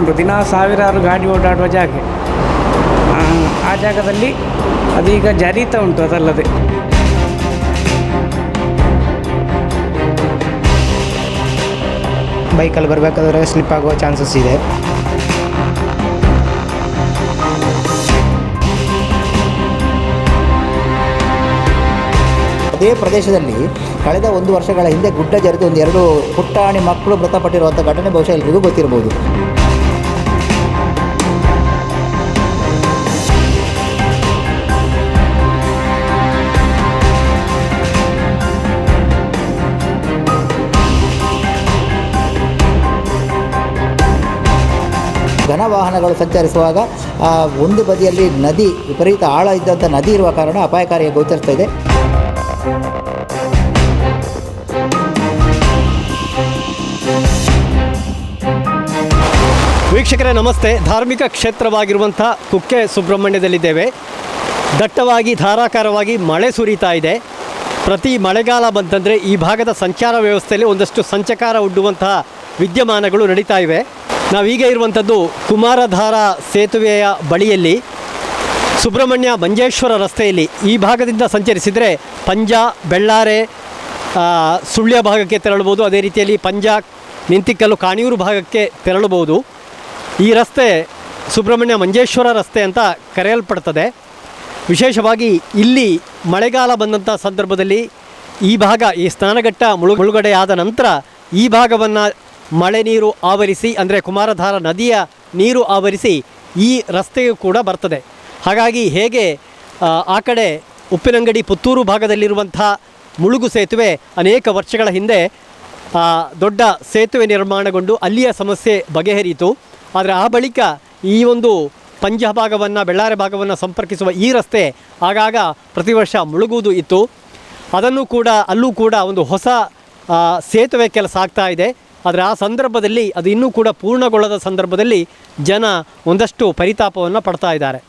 ಉಂಟು ದಿನ ಸಾವಿರಾರು ಗಾಡಿ ಓಡಾಡುವ ಜಾಗ. ಆ, ಜಾಗದಲ್ಲಿ ಅದೀಗ ಜರಿತಾ ಉಂಟು ಅದಲ್ಲದೆ. ಬೈಕಲ್ಲಿ ಬರಬೇಕಾದ್ರೆ ಸ್ಲಿಪ್ ಆಗುವ ಚಾನ್ಸಸ್ ಇದೆ. ಅದೇ ಪ್ರದೇಶದಲ್ಲಿ ಕಳೆದ ಒಂದು ವರ್ಷಗಳ ಹಿಂದೆ ಗುಡ್ಡ ಜರಿದು ಒಂದು ಎರಡು ಪುಟ್ಟಾಣಿ ಮಕ್ಕಳು ಮೃತಪಟ್ಟಿರುವಂಥ ಘಟನೆ ಬಹುಶಃ ಎಲ್ರಿಗೂ ಗೊತ್ತಿರಬಹುದು ಘನ ವಾಹನಗಳು ಸಂಚರಿಸುವಾಗ ಒಂದು ಬದಿಯಲ್ಲಿ ನದಿ, ವಿಪರೀತ ಆಳ ಇದ್ದಂಥ ನದಿ ಇರುವ ಕಾರಣ ಅಪಾಯಕಾರಿಯಾಗಿ ಗೋಚರಿಸ್ತಾ ಇದೆ. ವೀಕ್ಷಕರೇ, ನಮಸ್ತೆ. ಧಾರ್ಮಿಕ ಕ್ಷೇತ್ರವಾಗಿರುವಂಥ ಕುಕ್ಕೆ ಸುಬ್ರಹ್ಮಣ್ಯದಲ್ಲಿದ್ದೇವೆ. ದಟ್ಟವಾಗಿ, ಧಾರಾಕಾರವಾಗಿ ಮಳೆ ಸುರಿತಾ ಇದೆ. ಪ್ರತಿ ಮಳೆಗಾಲ ಬಂತಂದರೆ ಈ ಭಾಗದ ಸಂಚಾರ ವ್ಯವಸ್ಥೆಯಲ್ಲಿ ಒಂದಷ್ಟು ಸಂಚಕಾರ ಒಡ್ಡುವಂತಹ ವಿದ್ಯಮಾನಗಳು ನಡೀತಾ ಇವೆ. ನಾವೀಗ ಇರುವಂಥದ್ದು ಕುಮಾರಧಾರ ಸೇತುವೆಯ ಬಳಿಯಲ್ಲಿ ಸುಬ್ರಹ್ಮಣ್ಯ ಮಂಜೇಶ್ವರ ರಸ್ತೆಯಲ್ಲಿ ಈ ಭಾಗದಿಂದ ಸಂಚರಿಸಿದರೆ ಪಂಜ, ಬೆಳ್ಳಾರೆ ಸುಳ್ಯ ಭಾಗಕ್ಕೆ ತೆರಳಬಹುದು. ಅದೇ ರೀತಿಯಲ್ಲಿ ಪಂಜ ನಿಂತಿಕ್ಕಲು ಕಾಣಿಯೂರು ಭಾಗಕ್ಕೆ ತೆರಳಬಹುದು. ಈ ರಸ್ತೆ ಸುಬ್ರಹ್ಮಣ್ಯ ಮಂಜೇಶ್ವರ ರಸ್ತೆ ಅಂತ ಕರೆಯಲ್ಪಡ್ತದೆ. ವಿಶೇಷವಾಗಿ ಇಲ್ಲಿ ಮಳೆಗಾಲ ಬಂದಂಥ ಸಂದರ್ಭದಲ್ಲಿ ಈ ಭಾಗ, ಈ ಸ್ನಾನಘಟ್ಟ ಮುಳುಗಡೆಯಾದ ನಂತರ ಈ ಭಾಗವನ್ನು ಮಳೆ ನೀರು ಆವರಿಸಿ ಅಂದರೆ ಕುಮಾರಧಾರ ನದಿಯ ನೀರು ಆವರಿಸಿ ಈ ರಸ್ತೆಯು ಕೂಡ ಬರ್ತದೆ. ಹಾಗಾಗಿ ಹೇಗೆ ಆ, ಕಡೆ ಉಪ್ಪಿನಂಗಡಿ ಪುತ್ತೂರು ಭಾಗದಲ್ಲಿರುವಂಥ ಮುಳುಗು ಸೇತುವೆ ಅನೇಕ ವರ್ಷಗಳ ಹಿಂದೆ ದೊಡ್ಡ ಸೇತುವೆ ನಿರ್ಮಾಣಗೊಂಡು ಅಲ್ಲಿಯ ಸಮಸ್ಯೆ ಬಗೆಹರಿಯಿತು. ಆದರೆ ಆ ಬಳಿಕ ಈ ಒಂದು ಪಂಜ ಭಾಗವನ್ನು ಬೆಳ್ಳಾರೆ ಭಾಗವನ್ನು ಸಂಪರ್ಕಿಸುವ ಈ ರಸ್ತೆ ಆಗಾಗ ಪ್ರತಿ ವರ್ಷ ಮುಳುಗುವುದು ಇತ್ತು. ಅದನ್ನು ಕೂಡ ಅಲ್ಲೂ ಕೂಡ ಒಂದು ಹೊಸ ಸೇತುವೆ ಕೆಲಸ ಆಗ್ತಾ ಇದೆ. ಆದರೆ ಆ ಸಂದರ್ಭದಲ್ಲಿ ಅದು ಇನ್ನೂ ಕೂಡ ಪೂರ್ಣಗೊಳ್ಳದ ಸಂದರ್ಭದಲ್ಲಿ ಜನ ಒಂದಷ್ಟು ಪರಿತಾಪವನ್ನು ಪಡ್ತಾ ಇದ್ದಾರೆ.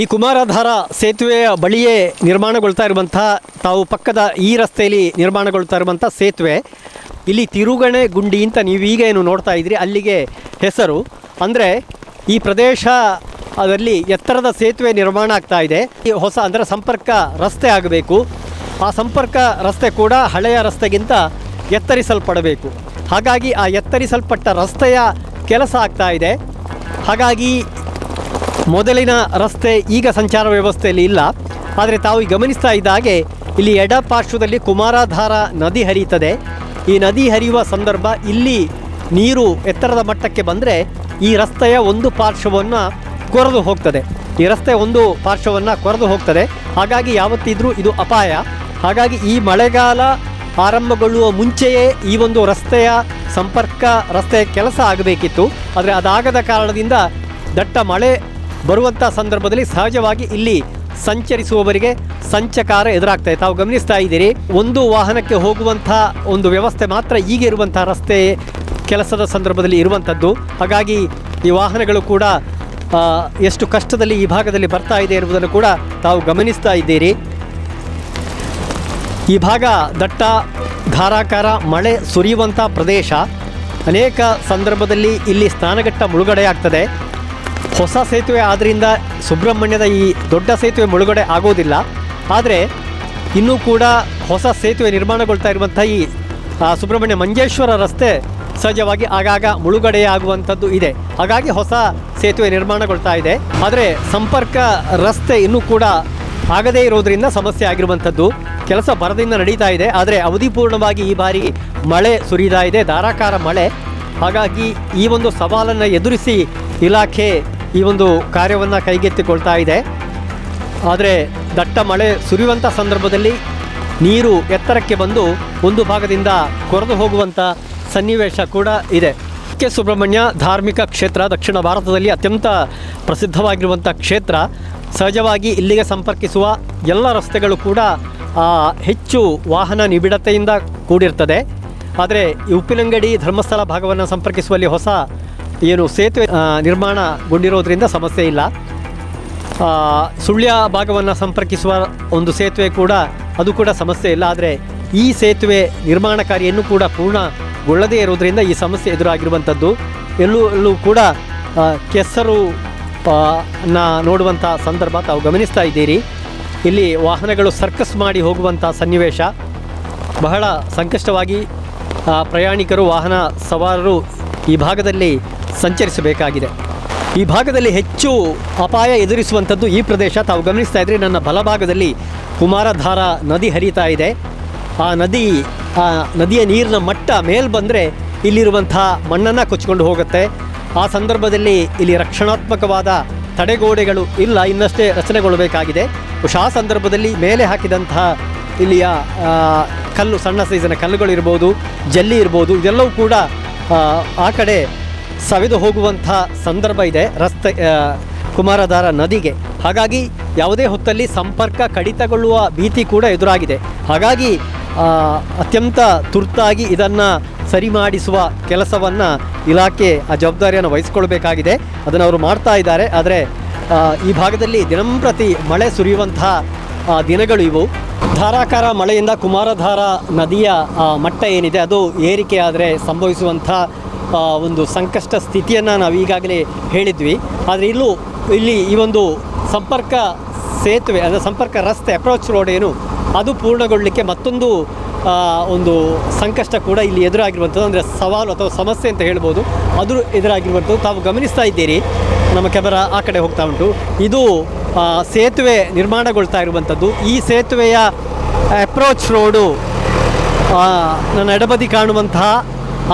ಈ ಕುಮಾರಧಾರ ಸೇತುವೆಯ ಬಳಿಯೇ ನಿರ್ಮಾಣಗೊಳ್ತಾ ಇರುವಂಥ ತಾವು ಪಕ್ಕದ ಈ ರಸ್ತೆಯಲ್ಲಿ ನಿರ್ಮಾಣಗೊಳ್ತಾ ಇರುವಂಥ ಸೇತುವೆ. ಇಲ್ಲಿ ತಿರುಗಣೆ ಗುಂಡಿ ಅಂತ ನೀವೀಗ ಏನು ನೋಡ್ತಾ ಇದ್ರಿ ಅಲ್ಲಿಗೆ ಹೆಸರು. ಅಂದರೆ ಈ ಪ್ರದೇಶ ಅದರಲ್ಲಿ ಎತ್ತರದ ಸೇತುವೆ ನಿರ್ಮಾಣ ಆಗ್ತಾ ಇದೆ. ಈ ಹೊಸ ಅಂದರೆ ಸಂಪರ್ಕ ರಸ್ತೆ ಆಗಬೇಕು. ಆ ಸಂಪರ್ಕ ರಸ್ತೆ ಕೂಡ ಹಳೆಯ ರಸ್ತೆಗಿಂತ ಎತ್ತರಿಸಲ್ಪಡಬೇಕು. ಹಾಗಾಗಿ ಆ ಎತ್ತರಿಸಲ್ಪಟ್ಟ ರಸ್ತೆಯ ಕೆಲಸ ಆಗ್ತಾ ಇದೆ. ಹಾಗಾಗಿ ಮೊದಲಿನ ರಸ್ತೆ ಈಗ ಸಂಚಾರ ವ್ಯವಸ್ಥೆಯಲ್ಲಿ ಇಲ್ಲ. ಆದರೆ ತಾವು ಗಮನಿಸ್ತಾ ಇದ್ದ ಹಾಗೆ ಇಲ್ಲಿ ಎಡ ಪಾರ್ಶ್ವದಲ್ಲಿ ಕುಮಾರಧಾರ ನದಿ ಹರಿಯುತ್ತದೆ. ಈ ನದಿ ಹರಿಯುವ ಸಂದರ್ಭ ಇಲ್ಲಿ ನೀರು ಎತ್ತರದ ಮಟ್ಟಕ್ಕೆ ಬಂದರೆ ಈ ರಸ್ತೆಯ ಒಂದು ಪಾರ್ಶ್ವವನ್ನು ಕೊರೆದು ಹೋಗ್ತದೆ. ಈ ರಸ್ತೆ ಒಂದು ಪಾರ್ಶ್ವವನ್ನು ಕೊರೆದು ಹೋಗ್ತದೆ. ಹಾಗಾಗಿ ಯಾವತ್ತಿದ್ರೂ ಇದು ಅಪಾಯ. ಹಾಗಾಗಿ ಈ ಮಳೆಗಾಲ ಆರಂಭಗೊಳ್ಳುವ ಮುಂಚೆಯೇ ಈ ಒಂದು ರಸ್ತೆಯ ಸಂಪರ್ಕ, ರಸ್ತೆಯ ಕೆಲಸ ಆಗಬೇಕಿತ್ತು. ಆದರೆ ಅದಾಗದ ಕಾರಣದಿಂದ ದಟ್ಟ ಮಳೆ ಬರುವಂಥ ಸಂದರ್ಭದಲ್ಲಿ ಸಹಜವಾಗಿ ಇಲ್ಲಿ ಸಂಚರಿಸುವವರಿಗೆ ಸಂಚಕಾರ ಎದುರಾಗ್ತಾ ಇದೆ. ತಾವು ಗಮನಿಸ್ತಾ ಇದ್ದೀರಿ, ಒಂದು ವಾಹನಕ್ಕೆ ಹೋಗುವಂತಹ ಒಂದು ವ್ಯವಸ್ಥೆ ಮಾತ್ರ ಈಗ ಇರುವಂಥ ರಸ್ತೆ ಕೆಲಸದ ಸಂದರ್ಭದಲ್ಲಿ ಇರುವಂಥದ್ದು. ಹಾಗಾಗಿ ಈ ವಾಹನಗಳು ಕೂಡ ಎಷ್ಟು ಕಷ್ಟದಲ್ಲಿ ಈ ಭಾಗದಲ್ಲಿ ಬರ್ತಾ ಇದೆ ಎಂಬುದನ್ನು ಕೂಡ ತಾವು ಗಮನಿಸ್ತಾ ಇದ್ದೀರಿ. ಈ ಭಾಗ ದಟ್ಟ, ಧಾರಾಕಾರ, ಮಳೆ ಸುರಿಯುವಂಥ ಪ್ರದೇಶ. ಅನೇಕ ಸಂದರ್ಭದಲ್ಲಿ ಇಲ್ಲಿ ಸ್ನಾನಘಟ್ಟ ಮುಳುಗಡೆಯಾಗ್ತದೆ. ಹೊಸ ಸೇತುವೆ ಆದ್ದರಿಂದ ಸುಬ್ರಹ್ಮಣ್ಯದ ಈ ದೊಡ್ಡ ಸೇತುವೆ ಮುಳುಗಡೆ ಆಗೋದಿಲ್ಲ. ಆದರೆ ಇನ್ನೂ ಕೂಡ ಹೊಸ ಸೇತುವೆ ನಿರ್ಮಾಣಗೊಳ್ತಾ ಇರುವಂಥ ಈ ಸುಬ್ರಹ್ಮಣ್ಯ ಮಂಜೇಶ್ವರ ರಸ್ತೆ ಸಹಜವಾಗಿ ಆಗಾಗ ಮುಳುಗಡೆಯಾಗುವಂಥದ್ದು ಇದೆ. ಹಾಗಾಗಿ ಹೊಸ ಸೇತುವೆ ನಿರ್ಮಾಣಗೊಳ್ತಾ ಇದೆ. ಆದರೆ ಸಂಪರ್ಕ ರಸ್ತೆ ಇನ್ನೂ ಕೂಡ ಆಗದೇ ಇರೋದರಿಂದ ಸಮಸ್ಯೆ ಆಗಿರುವಂಥದ್ದು. ಕೆಲಸ ಬರದಿಂದ ನಡೀತಾ ಇದೆ. ಆದರೆ ಅವಧಿಪೂರ್ಣವಾಗಿ ಈ ಬಾರಿ ಮಳೆ ಸುರಿತಾ ಇದೆ. ಧಾರಾಕಾರ ಮಳೆ. ಹಾಗಾಗಿ ಈ ಒಂದು ಸವಾಲನ್ನು ಎದುರಿಸಿ ಇಲಾಖೆ ಈ ಒಂದು ಕಾರ್ಯವನ್ನು ಕೈಗೆತ್ತಿಕೊಳ್ತಾ ಇದೆ. ಆದರೆ ದಟ್ಟ ಮಳೆ ಸುರಿಯುವಂಥ ಸಂದರ್ಭದಲ್ಲಿ ನೀರು ಎತ್ತರಕ್ಕೆ ಬಂದು ಒಂದು ಭಾಗದಿಂದ ಕೊರೆದು ಹೋಗುವಂಥ ಸನ್ನಿವೇಶ ಕೂಡ ಇದೆ. ಕೆ. ಸುಬ್ರಹ್ಮಣ್ಯ ಧಾರ್ಮಿಕ ಕ್ಷೇತ್ರ ದಕ್ಷಿಣ ಭಾರತದಲ್ಲಿ ಅತ್ಯಂತ ಪ್ರಸಿದ್ಧವಾಗಿರುವಂಥ ಕ್ಷೇತ್ರ. ಸಹಜವಾಗಿ ಇಲ್ಲಿಗೆ ಸಂಪರ್ಕಿಸುವ ಎಲ್ಲ ರಸ್ತೆಗಳು ಕೂಡ ಹೆಚ್ಚು ವಾಹನ ನಿಬಿಡತೆಯಿಂದ ಕೂಡಿರ್ತದೆ. ಆದರೆ ಈ ಉಪ್ಪಿನಂಗಡಿ ಧರ್ಮಸ್ಥಳ ಭಾಗವನ್ನು ಸಂಪರ್ಕಿಸುವಲ್ಲಿ ಹೊಸ ಏನು ಸೇತುವೆ ನಿರ್ಮಾಣಗೊಂಡಿರೋದ್ರಿಂದ ಸಮಸ್ಯೆ ಇಲ್ಲ. ಸುಳ್ಯ ಭಾಗವನ್ನು ಸಂಪರ್ಕಿಸುವ ಒಂದು ಸೇತುವೆ ಕೂಡ, ಅದು ಕೂಡ ಸಮಸ್ಯೆ ಇಲ್ಲ. ಆದರೆ ಈ ಸೇತುವೆ ನಿರ್ಮಾಣ ಕಾರ್ಯನ್ನು ಕೂಡ ಪೂರ್ಣಗೊಳ್ಳದೇ ಇರೋದರಿಂದ ಈ ಸಮಸ್ಯೆ ಎದುರಾಗಿರುವಂಥದ್ದು. ಎಲ್ಲೂ ಎಲ್ಲೂ ಕೂಡ ಕೆಸರು ನ ನೋಡುವಂಥ ಸಂದರ್ಭ ತಾವು ಗಮನಿಸ್ತಾ ಇದ್ದೀರಿ. ಇಲ್ಲಿ ವಾಹನಗಳು ಸರ್ಕಸ್ ಮಾಡಿ ಹೋಗುವಂಥ ಸನ್ನಿವೇಶ. ಬಹಳ ಸಂಕಷ್ಟವಾಗಿ ಪ್ರಯಾಣಿಕರು, ವಾಹನ ಸವಾರರು ಈ ಭಾಗದಲ್ಲಿ ಸಂಚರಿಸಬೇಕಾಗಿದೆ. ಈ ಭಾಗದಲ್ಲಿ ಹೆಚ್ಚು ಅಪಾಯ ಎದುರಿಸುವಂಥದ್ದು ಈ ಪ್ರದೇಶ. ತಾವು ಗಮನಿಸ್ತಾ ಇದ್ರೆ ನನ್ನ ಬಲಭಾಗದಲ್ಲಿ ಕುಮಾರಧಾರ ನದಿ ಹರಿತಾ ಇದೆ. ಆ ನದಿ, ಆ ನದಿಯ ನೀರಿನ ಮಟ್ಟ ಮೇಲೆ ಬಂದರೆ ಇಲ್ಲಿರುವಂಥ ಮಣ್ಣನ್ನು ಕೊಚ್ಕೊಂಡು ಹೋಗುತ್ತೆ. ಆ ಸಂದರ್ಭದಲ್ಲಿ ಇಲ್ಲಿ ರಕ್ಷಣಾತ್ಮಕವಾದ ತಡೆಗೋಡೆಗಳು ಇಲ್ಲ, ಇನ್ನಷ್ಟೇ ರಚನೆಗೊಳ್ಳಬೇಕಾಗಿದೆ. ಬಹುಶಃ ಆ ಸಂದರ್ಭದಲ್ಲಿ ಮೇಲೆ ಹಾಕಿದಂತಹ ಇಲ್ಲಿಯ ಕಲ್ಲು, ಸಣ್ಣ ಸೈಜಿನ ಕಲ್ಲುಗಳು ಇರ್ಬೋದು ಜಲ್ಲಿ ಇರ್ಬೋದು, ಇದೆಲ್ಲವೂ ಕೂಡ ಆ ಕಡೆ ಸವೆದು ಹೋಗುವಂಥ ಸಂದರ್ಭ ಇದೆ. ರಸ್ತೆ ಕುಮಾರಧಾರ ನದಿಗೆ. ಹಾಗಾಗಿ ಯಾವುದೇ ಹೊತ್ತಲ್ಲಿ ಸಂಪರ್ಕ ಕಡಿತಗೊಳ್ಳುವ ಭೀತಿ ಕೂಡ ಎದುರಾಗಿದೆ. ಹಾಗಾಗಿ ಅತ್ಯಂತ ತುರ್ತಾಗಿ ಇದನ್ನು ಸರಿ ಮಾಡಿಸುವ ಕೆಲಸವನ್ನು ಇಲಾಖೆ, ಆ, ಜವಾಬ್ದಾರಿಯನ್ನು ವಹಿಸ್ಕೊಳ್ಬೇಕಾಗಿದೆ. ಅದನ್ನು ಅವರು ಮಾಡ್ತಾ ಇದ್ದಾರೆ. ಆದರೆ ಈ ಭಾಗದಲ್ಲಿ ದಿನಂಪ್ರತಿ ಮಳೆ ಸುರಿಯುವಂತಹ ದಿನಗಳು ಇವು. ಧಾರಾಕಾರ ಮಳೆಯಿಂದ ಕುಮಾರಧಾರ ನದಿಯ ಮಟ್ಟ ಏನಿದೆ, ಅದು ಏರಿಕೆ ಆದರೆ ಸಂಭವಿಸುವಂಥ ಒಂದು ಸಂಕಷ್ಟ ಸ್ಥಿತಿಯನ್ನು ನಾವು ಈಗಾಗಲೇ ಹೇಳಿದ್ವಿ. ಆದರೆ ಇಲ್ಲೂ ಇಲ್ಲಿ ಈ ಒಂದು ಸಂಪರ್ಕ ಸೇತುವೆ, ಅಂದರೆ ಸಂಪರ್ಕ ರಸ್ತೆ ಅಪ್ರೋಚ್ ರೋಡ್ ಏನು, ಅದು ಪೂರ್ಣಗೊಳ್ಳಲಿಕ್ಕೆ ಮತ್ತೊಂದು ಒಂದು ಸಂಕಷ್ಟ ಕೂಡ ಇಲ್ಲಿ ಎದುರಾಗಿರುವಂಥದ್ದು. ಅಂದರೆ ಸವಾಲು ಅಥವಾ ಸಮಸ್ಯೆ ಅಂತ ಹೇಳ್ಬೋದು. ಅದು ಎದುರಾಗಿರುವಂಥದ್ದು. ತಾವು ಗಮನಿಸ್ತಾ ಇದ್ದೀರಿ. ನಮ್ಮ ಕ್ಯಾಮರಾ ಆ ಕಡೆ ಹೋಗ್ತಾ ಉಂಟು. ಇದು ಸೇತುವೆ ನಿರ್ಮಾಣಗೊಳ್ತಾ ಇರುವಂಥದ್ದು. ಈ ಸೇತುವೆಯ ಅಪ್ರೋಚ್ ರೋಡು ನನ್ನ ಎಡಬದಿ ಕಾಣುವಂತಹ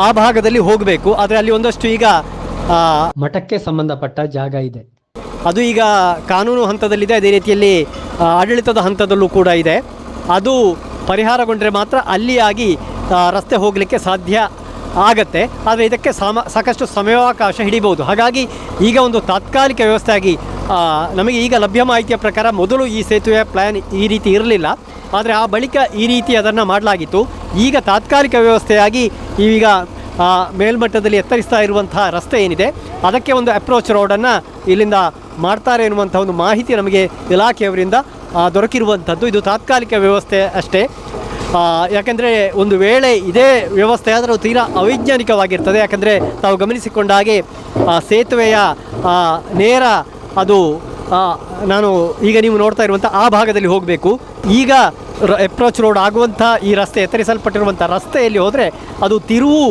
ಆ ಭಾಗದಲ್ಲಿ ಹೋಗಬೇಕು ಆದರೆ ಅಲ್ಲಿ ಒಂದಷ್ಟು ಈಗ ಮಠಕ್ಕೆ ಸಂಬಂಧಪಟ್ಟ ಜಾಗ ಇದೆ. ಅದು ಈಗ ಕಾನೂನು ಹಂತದಲ್ಲಿದೆ ಅದೇ ರೀತಿಯಲ್ಲಿ ಆಡಳಿತದ ಹಂತದಲ್ಲೂ ಕೂಡ ಇದೆ. ಅದು ಪರಿಹಾರಗೊಂಡರೆ ಮಾತ್ರ ಅಲ್ಲಿಯಾಗಿ ರಸ್ತೆ ಹೋಗಲಿಕ್ಕೆ ಸಾಧ್ಯ ಆಗತ್ತೆ. ಆದರೆ ಇದಕ್ಕೆ ಸಮ ಸಾಕಷ್ಟು ಸಮಯಾವಕಾಶ ಹಿಡಿಬಹುದು. ಹಾಗಾಗಿ ಈಗ ಒಂದು ತಾತ್ಕಾಲಿಕ ವ್ಯವಸ್ಥೆಯಾಗಿ ನಮಗೆ ಈಗ ಲಭ್ಯ ಮಾಹಿತಿಯ ಪ್ರಕಾರ ಮೊದಲು ಈ ಸೇತುವೆಯ ಪ್ಲ್ಯಾನ್ ಈ ರೀತಿ ಇರಲಿಲ್ಲ. ಆದರೆ ಆ ಬಳಿಕ ಈ ರೀತಿ ಅದನ್ನು ಮಾಡಲಾಗಿತ್ತು. ಈಗ ತಾತ್ಕಾಲಿಕ ವ್ಯವಸ್ಥೆಯಾಗಿ ಈಗ ಮೇಲ್ಮಟ್ಟದಲ್ಲಿ ಎತ್ತರಿಸ್ತಾ ಇರುವಂತಹ ರಸ್ತೆ ಏನಿದೆ, ಅದಕ್ಕೆ ಒಂದು ಅಪ್ರೋಚ್ ರೋಡನ್ನು ಇಲ್ಲಿಂದ ಮಾಡ್ತಾರೆ ಎನ್ನುವಂಥ ಒಂದು ಮಾಹಿತಿ ನಮಗೆ ಇಲಾಖೆಯವರಿಂದ ದೊರಕಿರುವಂಥದ್ದು. ಇದು ತಾತ್ಕಾಲಿಕ ವ್ಯವಸ್ಥೆ ಅಷ್ಟೇ. ಯಾಕೆಂದರೆ ಒಂದು ವೇಳೆ ಇದೇ ವ್ಯವಸ್ಥೆ ಆದರೂ ತೀರಾ ಅವೈಜ್ಞಾನಿಕವಾಗಿರ್ತದೆ. ಯಾಕಂದರೆ ತಾವು ಗಮನಿಸಿಕೊಂಡ ಹಾಗೆ ಸೇತುವೆಯ ನೇರ ಅದು ನಾನು ಈಗ ನೀವು ನೋಡ್ತಾ ಇರುವಂಥ ಆ ಭಾಗದಲ್ಲಿ ಹೋಗಬೇಕು. ಈಗ ಅಪ್ರೋಚ್ ರೋಡ್ ಆಗುವಂಥ ಈ ರಸ್ತೆ ಎತ್ತರಿಸಲ್ಪಟ್ಟಿರುವಂಥ ರಸ್ತೆಯಲ್ಲಿ ಹೋದರೆ ಅದು ತಿರುವು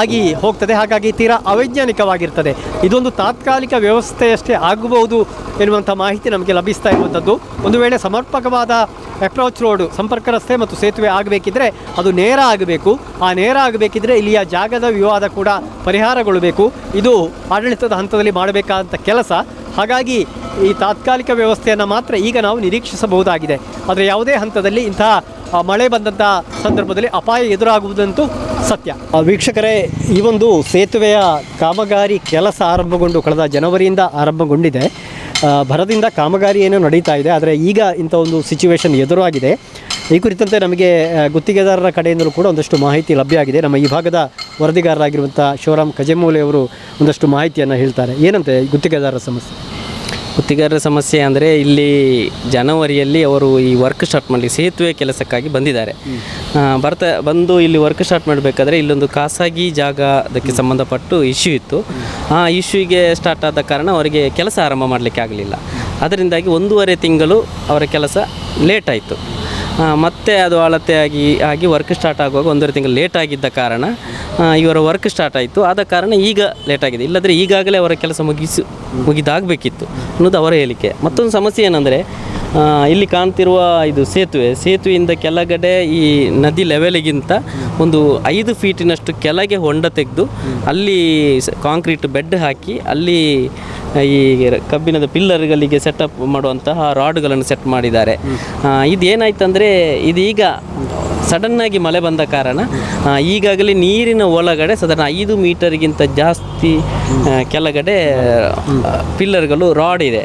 ಆಗಿ ಹೋಗ್ತದೆ. ಹಾಗಾಗಿ ತೀರಾ ಅವೈಜ್ಞಾನಿಕವಾಗಿರ್ತದೆ. ಇದೊಂದು ತಾತ್ಕಾಲಿಕ ವ್ಯವಸ್ಥೆಯಷ್ಟೇ ಆಗಬಹುದು ಎನ್ನುವಂಥ ಮಾಹಿತಿ ನಮಗೆ ಲಭಿಸ್ತಾ ಇರುವಂಥದ್ದು. ಒಂದು ವೇಳೆ ಸಮರ್ಪಕವಾದ ಅಪ್ರೋಚ್ ರೋಡ್ ಸಂಪರ್ಕ ರಸ್ತೆ ಮತ್ತು ಸೇತುವೆ ಆಗಬೇಕಿದ್ರೆ ಅದು ನೇರ ಆಗಬೇಕು. ಆ ನೇರ ಆಗಬೇಕಿದ್ರೆ ಇಲ್ಲಿಯ ಜಾಗದ ವಿವಾದ ಕೂಡ ಪರಿಹಾರಗೊಳ್ಳಬೇಕು. ಇದು ಆಡಳಿತದ ಹಂತದಲ್ಲಿ ಮಾಡಬೇಕಾದಂಥ ಕೆಲಸ. ಹಾಗಾಗಿ ಈ ತಾತ್ಕಾಲಿಕ ವ್ಯವಸ್ಥೆಯನ್ನು ಮಾತ್ರ ಈಗ ನಾವು ನಿರೀಕ್ಷಿಸಬಹುದಾಗಿದೆ. ಆದರೆ ಯಾವುದೇ ಹಂತದಲ್ಲಿ ಇಂತಹ ಮಳೆ ಬಂದಂಥ ಸಂದರ್ಭದಲ್ಲಿ ಅಪಾಯ ಎದುರಾಗುವುದಂತೂ ಸತ್ಯ. ವೀಕ್ಷಕರೇ ಈ ಒಂದು ಸೇತುವೆಯ ಕಾಮಗಾರಿ ಕೆಲಸ ಆರಂಭಗೊಂಡು ಕಳೆದ ಜನವರಿಯಿಂದ ಆರಂಭಗೊಂಡಿದೆ. ಭರದಿಂದ ಕಾಮಗಾರಿ ಏನೋ ನಡೀತಾ ಇದೆ ಆದರೆ ಈಗ ಇಂಥ ಒಂದು ಸಿಚುವೇಶನ್ ಎದುರಾಗಿದೆ. ಈ ಕುರಿತಂತೆ ನಮಗೆ ಗುತ್ತಿಗೆದಾರರ ಕಡೆಯಿಂದಲೂ ಕೂಡ ಒಂದಷ್ಟು ಮಾಹಿತಿ ಲಭ್ಯ ಆಗಿದೆ. ನಮ್ಮ ಈ ಭಾಗದ ವರದಿಗಾರರಾಗಿರುವಂಥ ಶಿವರಾಮ್ ಕಜಮೂಲಿ ಅವರು ಒಂದಷ್ಟು ಮಾಹಿತಿಯನ್ನು ಹೇಳ್ತಾರೆ. ಏನಂತೆ ಗುತ್ತಿಗೆದಾರರ ಸಮಸ್ಯೆ? ಗುತ್ತಿಗೆದಾರರ ಸಮಸ್ಯೆ ಅಂದರೆ ಇಲ್ಲಿ ಜನವರಿಯಲ್ಲಿ ಅವರು ಈ ವರ್ಕ್ ಸ್ಟಾರ್ಟ್ ಮಾಡಲಿ ಸೇತುವೆ ಕೆಲಸಕ್ಕಾಗಿ ಬಂದಿದ್ದಾರೆ. ಬರ್ತಾ, ಬಂದು ಇಲ್ಲಿ ವರ್ಕ್ ಸ್ಟಾರ್ಟ್ ಮಾಡಬೇಕಾದ್ರೆ ಇಲ್ಲೊಂದು ಖಾಸಗಿ ಜಾಗ ಅದಕ್ಕೆ ಸಂಬಂಧಪಟ್ಟು ಇಶ್ಯೂ ಇತ್ತು. ಆ ಇಶ್ಯೂಗೆ ಸ್ಟಾರ್ಟ್ ಆದ ಕಾರಣ ಅವರಿಗೆ ಕೆಲಸ ಆರಂಭ ಮಾಡಲಿಕ್ಕೆ ಆಗಲಿಲ್ಲ. ಅದರಿಂದಾಗಿ ಒಂದೂವರೆ ತಿಂಗಳು ಅವರ ಕೆಲಸ ಲೇಟ್ ಆಯಿತು. ಮತ್ತೆ ಅದು ಅಳತೆ ಆಗಿ ಆಗಿ ವರ್ಕ್ ಸ್ಟಾರ್ಟ್ ಆಗುವಾಗ ಒಂದೂವರೆ ತಿಂಗಳು ಲೇಟ್ ಆಗಿದ್ದ ಕಾರಣ ಇವರ ವರ್ಕ್ ಸ್ಟಾರ್ಟ್ ಆಯಿತು. ಆದ ಕಾರಣ ಈಗ ಲೇಟ್ ಆಗಿದೆ. ಇಲ್ಲದ್ರೆ ಈಗಾಗಲೇ ಅವರ ಕೆಲಸ ಮುಗಿಸಿ, ಮುಗಿದಾಗಬೇಕಿತ್ತು ಅನ್ನೋದು ಅವರ ಹೇಳಿಕೆ. ಮತ್ತೊಂದು ಸಮಸ್ಯೆ ಏನಂದರೆ ಇಲ್ಲಿ ಕಾಣ್ತಿರುವ ಇದು ಸೇತುವೆ. ಸೇತುವೆಯಿಂದ ಕೆಳಗಡೆ ಈ ನದಿ ಲೆವೆಲಿಗಿಂತ ಒಂದು ಐದು ಫೀಟಿನಷ್ಟು ಕೆಳಗೆ ಹೊಂಡ ತೆಗೆದು ಅಲ್ಲಿ ಕಾಂಕ್ರೀಟ್ ಬೆಡ್ ಹಾಕಿ ಅಲ್ಲಿ ಈ ಕಬ್ಬಿಣದ ಪಿಲ್ಲರ್ಗಳಿಗೆ ಸೆಟಪ್ ಮಾಡುವಂತಹ ರಾಡ್ಗಳನ್ನು ಸೆಟ್ ಮಾಡಿದ್ದಾರೆ. ಇದು ಇದೇನಾಯ್ತಂದರೆ ಇದೀಗ ಸಡನ್ನಾಗಿ ಮಳೆ ಬಂದ ಕಾರಣ ಈಗಾಗಲೇ ನೀರಿನ ಒಳಗಡೆ ಸಾಧಾರಣ ಐದು ಮೀಟರ್ಗಿಂತ ಜಾಸ್ತಿ ಕೆಳಗಡೆ ಪಿಲ್ಲರ್ಗಳು ರಾಡ್ ಇದೆ.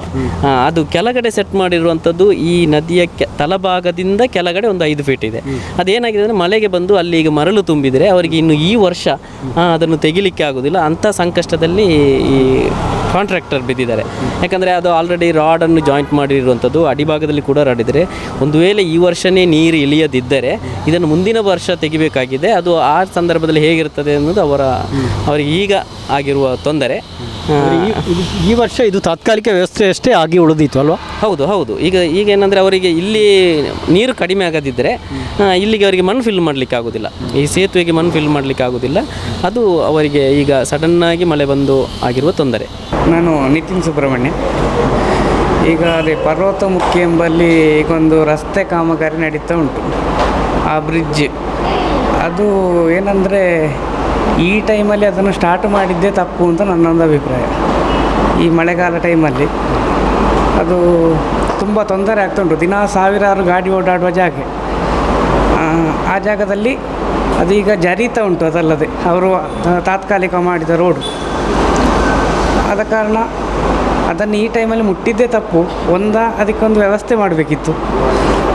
ಅದು ಕೆಳಗಡೆ ಸೆಟ್ ಮಾಡಿರುವಂಥದ್ದು ಈ ನದಿಯ ತಲಭಾಗದಿಂದ ಕೆಳಗಡೆ ಒಂದು ಐದು ಫೀಟ್ ಇದೆ. ಅದೇನಾಗಿದೆ ಅಂದರೆ ಮಳೆಗೆ ಬಂದು ಅಲ್ಲಿ ಈಗ ಮರಳು ತುಂಬಿದರೆ, ಅವರಿಗೆ ಇನ್ನು ಈ ವರ್ಷ ಅದನ್ನು ತೆಗಿಲಿಕ್ಕೆ ಆಗೋದಿಲ್ಲ. ಅಂಥ ಸಂಕಷ್ಟದಲ್ಲಿ ಈ ಕಾಂಟ್ರಾಕ್ಟರ್ ಬಿದ್ದಿದ್ದಾರೆ. ಯಾಕಂದರೆ ಅದು ಆಲ್ರೆಡಿ ರಾಡನ್ನು ಜಾಯಿಂಟ್ ಮಾಡಿರುವಂಥದ್ದು ಅಡಿಭಾಗದಲ್ಲಿ ಕೂಡ ರಾಡ್ ಇದ್ದರೆ ಒಂದು ವೇಳೆ ಈ ವರ್ಷನೇ ನೀರು ಇಳಿಯದಿದ್ದರೆ ಇದನ್ನು ಮುಂದಿನ ವರ್ಷ ತೆಗಿಬೇಕಾಗಿದೆ. ಅದು ಆ ಸಂದರ್ಭದಲ್ಲಿ ಹೇಗಿರ್ತದೆ ಅನ್ನೋದು ಅವರ ಅವರಿಗೆ ಈಗ ಆಗಿರುವ ತೊಂದರೆ. ಈ- ವರ್ಷ ಇದು ತಾತ್ಕಾಲಿಕ ವ್ಯವಸ್ಥೆ ಅಷ್ಟೇ ಆಗಿ ಉಳಿದಿತ್ತು ಅಲ್ವಾ? ಹೌದು ಹೌದು. ಈಗ ಈಗ ಏನಂದರೆ ಅವರಿಗೆ ಇಲ್ಲಿ ನೀರು ಕಡಿಮೆ ಆಗದಿದ್ದರೆ ಇಲ್ಲಿಗೆ ಅವರಿಗೆ ಮಣ್ಣು ಫಿಲ್ ಮಾಡಲಿಕ್ಕೆ ಆಗೋದಿಲ್ಲ. ಈ ಸೇತುವೆಗೆ ಮಣ್ಣು ಫಿಲ್ ಮಾಡಲಿಕ್ಕೆ ಆಗೋದಿಲ್ಲ. ಅದು ಅವರಿಗೆ ಈಗ ಸಡನ್ನಾಗಿ ಮಳೆ ಬಂದು ಆಗಿರುವ ತೊಂದರೆ. ನಾನು ನಿತಿನ್ ಸುಬ್ರಹ್ಮಣ್ಯ. ಈಗ ಅದೇ ಪರ್ವತಮುಖಿ ಎಂಬಲ್ಲಿ ಈಗೊಂದು ರಸ್ತೆ ಕಾಮಗಾರಿ ನಡೀತಾ ಉಂಟು. ಆ ಬ್ರಿಡ್ಜ್ ಅದು ಏನಂದರೆ ಈ ಟೈಮಲ್ಲಿ ಅದನ್ನು ಸ್ಟಾರ್ಟ್ ಮಾಡಿದ್ದೇ ತಪ್ಪು ಅಂತ ನನ್ನೊಂದು ಅಭಿಪ್ರಾಯ. ಈ ಮಳೆಗಾಲ ಟೈಮಲ್ಲಿ ಅದು ತುಂಬ ತೊಂದರೆ ಆಗ್ತಾ ಉಂಟು. ದಿನ ಸಾವಿರಾರು ಗಾಡಿ ಓಡಾಡುವ ಜಾಗ. ಆ, ಆ ಜಾಗದಲ್ಲಿ ಅದೀಗ ಜರೀತಾ ಉಂಟು ಅದಲ್ಲದೆ. ಅವರು ತಾತ್ಕಾಲಿಕ ಮಾಡಿದ ರೋಡು ಆದ ಕಾರಣ ಅದನ್ನು ಈ ಟೈಮಲ್ಲಿ ಮುಟ್ಟಿದ್ದೇ ತಪ್ಪು. ಒಂದ ಅದಕ್ಕೊಂದು ವ್ಯವಸ್ಥೆ ಮಾಡಬೇಕಿತ್ತು.